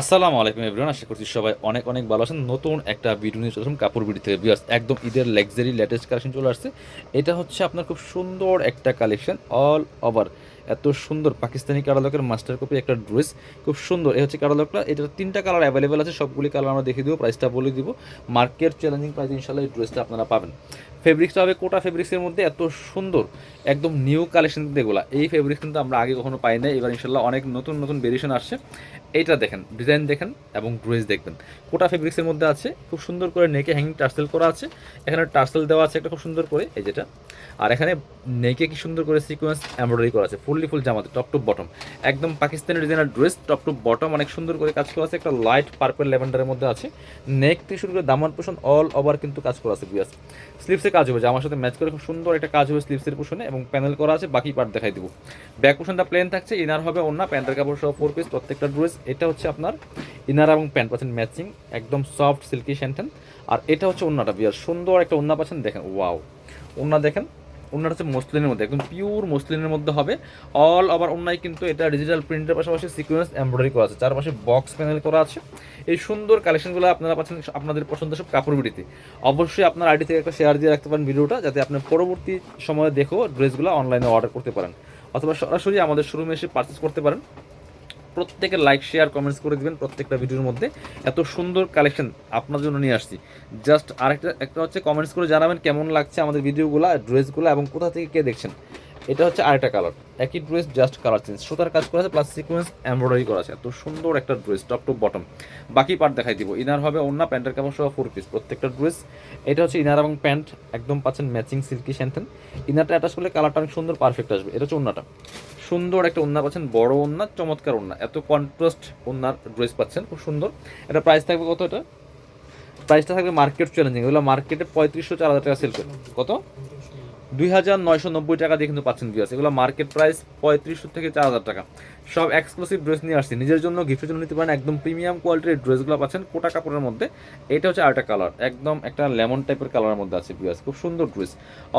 আসসালামু আলাইকুম এভরিওয়ান আশা করছি সবাই অনেক অনেক ভালো আছেন। নতুন একটা ভিডিও নিয়ে চলছেন কাপড় বিডি থেকে। বিয়ার্স একদম ঈদের লাক্সারি লেটেস্ট কালেকশন চলে আসছে। এটা হচ্ছে আপনার খুব সুন্দর একটা কালেকশন অল ওভার এত সুন্দর পাকিস্তানি কারালকের মাস্টার কপি একটা ড্রেস খুব সুন্দর। এই হচ্ছে কারালকটা এটার তিনটা কালার অ্যাভেলেবেল আছে, সবগুলি কালার আমরা দেখিয়ে দিব প্রাইসটা বলে দিব। মার্কেট চ্যালেঞ্জিং প্রাইস ইনশাল্লাহ এই ড্রেসটা আপনারা পাবেন। ফেব্রিক্সটা হবে কোটা ফেব্রিক্সের মধ্যে এত সুন্দর, একদম নিউ কালেকশন কিন্তু এগুলা। এই ফেব্রিক্স কিন্তু আমরা আগে কখনো পাই না এবার ইনশাল্লাহ অনেক নতুন নতুন ভেরিয়েশন আসছে। এইটা দেখেন ডিজাইন দেখেন এবং ড্রেস দেখবেন। কোটা ফেব্রিক্সের মধ্যে আছে, খুব সুন্দর করে নেকে হ্যাঙ্গিং টার্সেল করা আছে। এখানে টার্সেল দেওয়া আছে একটা খুব সুন্দর করে, এই যেটা। আর এখানে নেকে কি সুন্দর করে সিকোয়েন্স এমব্রয়ডারি করা আছে ফুললি ফুল জামাতে টপ টু বটম একদম Pakistani designer dress top to bottom অনেক সুন্দর করে কাজ করা আছে। একটা লাইট পার্পল ল্যাভেন্ডারের মধ্যে আছে। নেক থেকে শুরু করে দামান পোষণ অল ওভার কিন্তু কাজ করা আছে বিয়াস স্লিপসে কাজ হবে যে আমার সাথে ম্যাচ করে খুব সুন্দর একটা কাজ হবে স্লিপসের পোষণে এবং প্যানেল করা আছে, বাকি পার্ট দেখাই দিব। ব্যাক পোষণটা প্লেন থাকছে ইনার হবে অন্য প্যান্টের কাপড় সহ ফোর পিস প্রত্যেকটা ড্রেস এটা হচ্ছে আপনার ইনার এবং প্যান্ট পাচ্ছেন ম্যাচিং একদম সফট সিল্কি শ্যান্টেন আর এটা হচ্ছে অন্যটা বিয়ার। সুন্দর একটা অন্য পাচ্ছেন, দেখেন ওয়াও অন্য দেখেন ওনার হচ্ছে মসলিনের মধ্যে, একদম পিওর মসলিনের মধ্যে হবে। অল আবার অন্যায় কিন্তু এটা ডিজিটাল প্রিন্টের পাশাপাশি সিকোয়েন্স এমব্রয়ডারি করা আছে। চারপাশে বক্স প্যানেল করা আছে। এই সুন্দর কালেকশনগুলো আপনারা পাচ্ছেন আপনাদের পছন্দ সব কাপড় বিডিতে। অবশ্যই আপনার আইডি থেকে একটা শেয়ার দিয়ে রাখতে পারেন ভিডিওটা, যাতে আপনি পরবর্তী সময়ে দেখো ড্রেসগুলো অনলাইনে অর্ডার করতে পারেন। অথবা সরাসরি আমাদের শোরুমে এসে পারচেস করতে পারেন। প্রত্যেকের লাইক শেয়ার কমেন্টস করে দিবেন প্রত্যেকটা ভিডিওর মধ্যে। এত সুন্দর কালেকশন আপনার জন্য নিয়ে আসছি। জাস্ট আরেকটা, একটা হচ্ছে কমেন্টস করে জানাবেন কেমন লাগছে আমাদের ভিডিওগুলো, ড্রেসগুলো এবং কোথা থেকে কে দেখছেন। এটা হচ্ছে আরেকটা কালার একই ড্রেস জাস্ট কালার চেঞ্জ সুতার কাজ করা আছে প্লাস সিকোয়েন্স এমব্রয়ডারি করা আছে। এত সুন্দর একটা ড্রেস টপ টু বটম বাকি পার্ট দেখাই দিব। ইনার হবে অন্য প্যান্টের কাপড় সহ ফোর পিস প্রত্যেকটা ড্রেস এটা হচ্ছে ইনার এবং প্যান্ট একদম পাচ্ছেন ম্যাচিং সিল্কি শ্যান্থেন ইনারটা অ্যাটাচ করলে কালারটা অনেক সুন্দর পারফেক্ট আসবে। এটা হচ্ছে অন্যটা সুন্দর একটা ওন্না পাচ্ছেন, বড় ওন্না চমৎকার ওন্না এত কন্ট্রাস্ট ওন্নার ড্রেস পাচ্ছেন, খুব সুন্দর। এটা প্রাইস থাকবে কত এটা? প্রাইসটা থাকবে মার্কেট চ্যালেঞ্জিং এগুলো মার্কেটে পঁয়ত্রিশশো, চার হাজার টাকা সেল করবে। কত? দুই হাজার নয়শো নব্বই টাকা দিয়ে কিন্তু পাচ্ছেন ভিউয়ার্স এগুলো মার্কেট প্রাইস পঁয়ত্রিশশো থেকে চার হাজার টাকা। সব এক্সক্লুসিভ ড্রেস নিয়ে আসছি। নিজের জন্য গিফটের জন্য নিতে পারেন একদম প্রিমিয়াম কোয়ালিটির ড্রেসগুলো পাচ্ছেন কোটা কাপড়ের মধ্যে। এটা হচ্ছে আরেকটা কালার একদম একটা লেমন টাইপের কালারের মধ্যে আছে ভিউয়ার্স খুব সুন্দর ড্রেস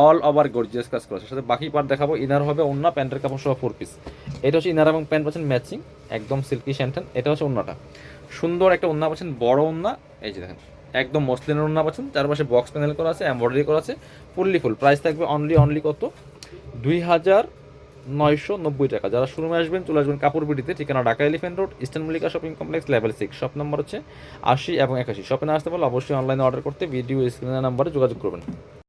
অল ওভার গর্জিয়াস কাজ করা সাথে বাকি পার্ট দেখাবো। ইনার হবে অন্য প্যান্টের কাপড় সহ ফোর পিস এটা হচ্ছে ইনার এবং প্যান্ট পাচ্ছেন ম্যাচিং একদম সিল্কি শ্যান্টেন এটা হচ্ছে অন্যটা সুন্দর একটা ওন্না পাচ্ছেন, বড় ওন্না এই যে দেখেন। একদম মসলিন ওড়না পাচ্ছেন চারপাশে বক্স প্যানেল করা আছে এমব্রয়ডারি করা আছে ফুললি ফুল প্রাইস থাকবে অনলি অনলি কত? দুই হাজার নয়শো নব্বই টাকা। যারা শুরু আসবেন, চলে আসবেন কাপড় বিটিতে ঠিকানা Dhaka elephant road eastern Mallika shopping complex level six shop number হচ্ছে আশি এবং একাশি। শপে না আসতে পারলে অবশ্যই অনলাইনে অর্ডার করতে ভিডিও স্ক্রিনের নাম্বারে যোগাযোগ করবেন।